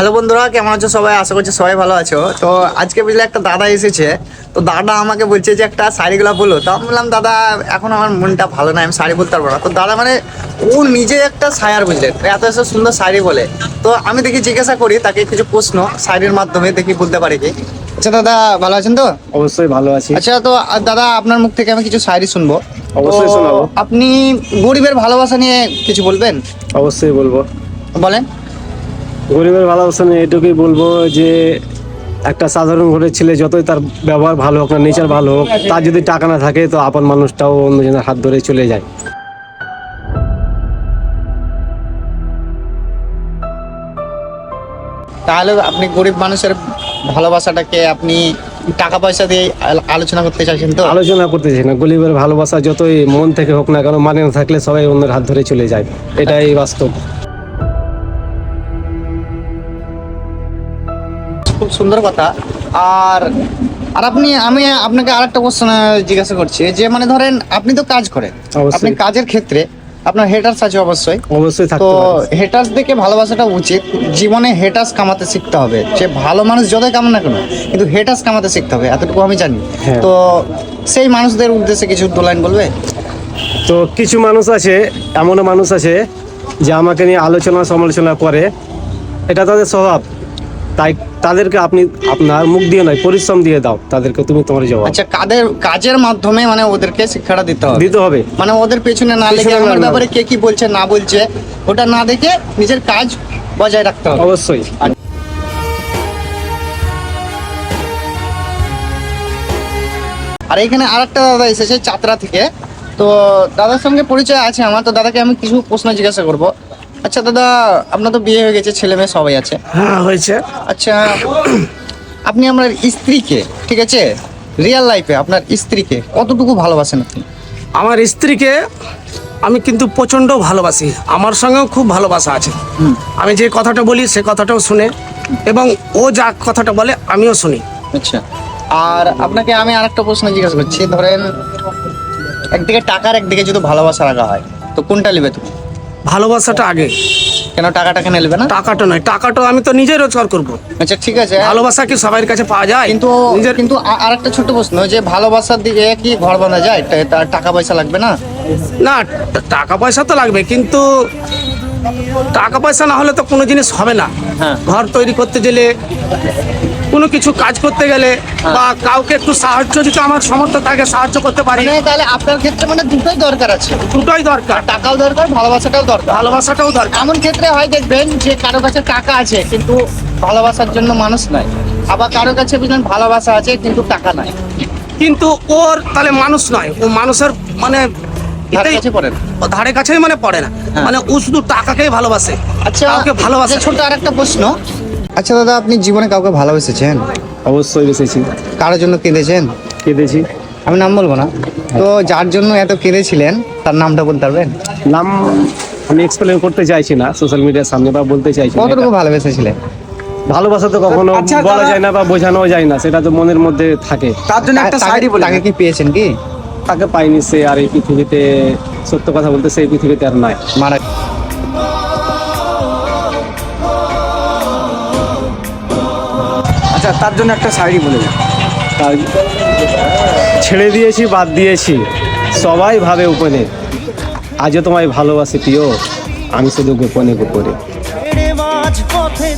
Hello বন্ধুরা কেমন আছো সবাই? আশা করছি সবাই ভালো আছো। তো আজকে বুঝলে একটা দাদা এসেছে। তো দাদা আমাকে বলছে যে একটা শাড়িগুলো বলো। তো আমি বললাম দাদা এখন আমার মনটা ভালো না আমি শাড়ি বলতে পারব না। তো দাদা মানে ও নিজে একটা শায়ার বুঝলেন এত এত সুন্দর শাড়ি বলে। তো আমি দেখি জিজ্ঞাসা করি তাকে কিছু প্রশ্ন শাড়ির মাধ্যমে দেখি বলতে পারি কি। আচ্ছা দাদা ভালো আছেন তো? অবশ্যই ভালো আছি। আচ্ছা তো দাদা আপনার মুখ থেকে আমি কিছু শায়রি শুনব। অবশ্যই শোনাবো। আপনি গরিবের ভালোবাসা নিয়ে কিছু বলবেন? অবশ্যই বলব। বলেন। গরিবের ভালোবাসা নিয়ে এটুকুই বলব যে একটা সাধারণ ঘরের ছেলে যতই তার ব্যবহার ভালো হোক না নেচার ভালো হোক তার যদি টাকা না থাকে তো আপন মানুষটাও অন্যজনের হাত ধরে চলে যায়। তাহলে আপনি গরিব মানুষের ভালোবাসাটাকে আপনি টাকা পয়সা দিয়ে আলোচনা করতে চাইছেন তো? আলোচনা করতেছি না। গরিবের ভালোবাসা যতই মন থেকে হোক না কেন মানে না থাকলে সবাই অন্যের হাত ধরে চলে যায়। এটাই বাস্তব। খুব সুন্দর কথা। আর আর আপনি আমি আপনাকে আর একটা কোশ্চেন জিজ্ঞাসা করছি। যে মানে ধরেন আপনি তো কাজ করেন। আপনি কাজের ক্ষেত্রে আপনার হেটার্স আছে অবশ্যই। অবশ্যই তো হেটার্স দেখে ভালোবাসাটা উচিত। জীবনে হেটার্স কামাতে শিখতে হবে। যে ভালো মানুষ যতই কামান না কেন কিন্তু হেটার্স কামাতে শিখতে হবে। এতটুকু আমি জানি। হ্যাঁ। তো সেই মানুষদের উদ্দেশ্যে কিছু দু লাইন বলবে? তো কিছু মানুষ আছে এমনও মানুষ আছে যে আমাকে নিয়ে আলোচনা সমালোচনা করে। এটা তাদের স্বভাব। তাই তাদেরকে আপনি আপনার মুখ দিয়ে নয় পরিশ্রম দিয়ে দাও। তাদেরকে তুমি তোমার জবাব। আচ্ছা কাদের কাজের মাধ্যমে মানে ওদেরকে শিক্ষাটা দিতে হবে? দিতে হবে। মানে ওদের পেছনে না লেগে আমার ব্যাপারে কে কি বলছে না বলছে ওটা না দেখে নিজের কাজ বজায় রাখতে হবে। অবশ্যই। আর এখানে আর একটা দাদা এসেছে চাতরা থেকে। তো দাদার সঙ্গে পরিচয় আছে আমার তো দাদাকে আমি কিছু প্রশ্ন জিজ্ঞাসা করব। আচ্ছা দাদা আপনার তো বিয়ে হয়ে গেছে ছেলে মেয়ে সবাই আছে। হ্যাঁ হয়েছে। আচ্ছা আপনি আমার স্ত্রীকে ঠিক আছে? রিয়েল লাইফে আপনার স্ত্রীকে কতটুকু ভালোবাসেন আপনি? আমার স্ত্রীকে আমি কিন্তু প্রচণ্ড ভালোবাসি। আমার সঙ্গেও খুব ভালোবাসা আছে। আমি যে কথাটা বলি সে কথাটাও শুনে এবং ও যা কথাটা বলে আমিও শুনি। আচ্ছা আর আপনাকে আমি আরেকটা প্রশ্ন জিজ্ঞাসা করছি। ধরেন একদিকে টাকার একদিকে যদি ভালোবাসা রাখা হয় তো কোনটা নেবে তুমি? ভালোবাসাটা আগে। কেন টাকাটাকে নেবে না? টাকাটা নয় টাকাটা আমি তো নিজে রোজগার করব। আচ্ছা ঠিক আছে। ভালোবাসা কি সবার কাছে পাওয়া যায়? কিন্তু নিজের কিন্তু আরেকটা ছোট প্রশ্ন যে ভালোবাসার দিকে কি ঘর বাঁধা যায়? তার টাকা পয়সা লাগবে না? না টাকা পয়সা তো লাগবে কিন্তু টাকা পয়সা না হলে তো কোনো জিনিস হবে না। হ্যাঁ। ঘর তৈরি করতে গেলে কোনো কিছু কাজ করতে গেলে হ্যাঁ। বা কাউকে একটু সাহায্য যদি আমার সামর্থ্য থাকে সাহায্য করতে পারি। মানে তাহলে আপনার ক্ষেত্রে মানে দুটোই দরকার আছে। দুটোই দরকার। টাকাও দরকার ভালোবাসাটাও দরকার। ভালোবাসাটাও দরকার। এমন ক্ষেত্রে হয় দেখবেন যে কারও কাছে টাকা আছে কিন্তু ভালোবাসার জন্য মানুষ নাই। আবার কারও কাছে বুঝলেন ভালোবাসা আছে কিন্তু টাকা নাই। কিন্তু ওর তাহলে মানুষ নয়। ও মানুষের মানে ধারে এটাই- কাছে পড়ে ও ধারে কাছেই মানে পড়ে না। হ্যাঁ। মানে ও শুধু টাকাকেই ভালোবাসে আচ্ছা কাউকে ভালোবাসে আচ্ছা, আর একটা প্রশ্ন। আচ্ছা দাদা আপনি জীবনে কাউকে ভালোবেসেছেন? অবশ্যই বেসেছি। কারোর জন্য কেঁদেছেন? কেঁদেছি। আমি নাম বলব না। তো যার জন্য এত কেঁদেছিলেন তার নামটা বলতে পারবেন? নাম আমি এক্সপ্লেন করতে চাইছি না সোশ্যাল মিডিয়ার সামনে বা বলতে চাইছি না কতটুকু। ভালোবেসেছিলেন? ভালোবাসা তো কখনো আচ্ছা, বলা যায় না বা বোঝানো যায় না সেটা তো মনের মধ্যে থাকে। তার জন্য একটা তাকে- বলে। তাকে কি পেয়েছেন কি? তাকে পাইনি সে আর এই পৃথিবীতে সত্য কথা বলতে সেই পৃথিবীতে আর নাই। মারা আচ্ছা তার জন্য একটা শাড়ি বলে ছেড়ে দিয়েছি বাদ দিয়েছি। সবাই ভাবে উপনে আজও তোমায় ভালোবাসি প্রিয়। আমি শুধু গোপনে গোপনে। পথে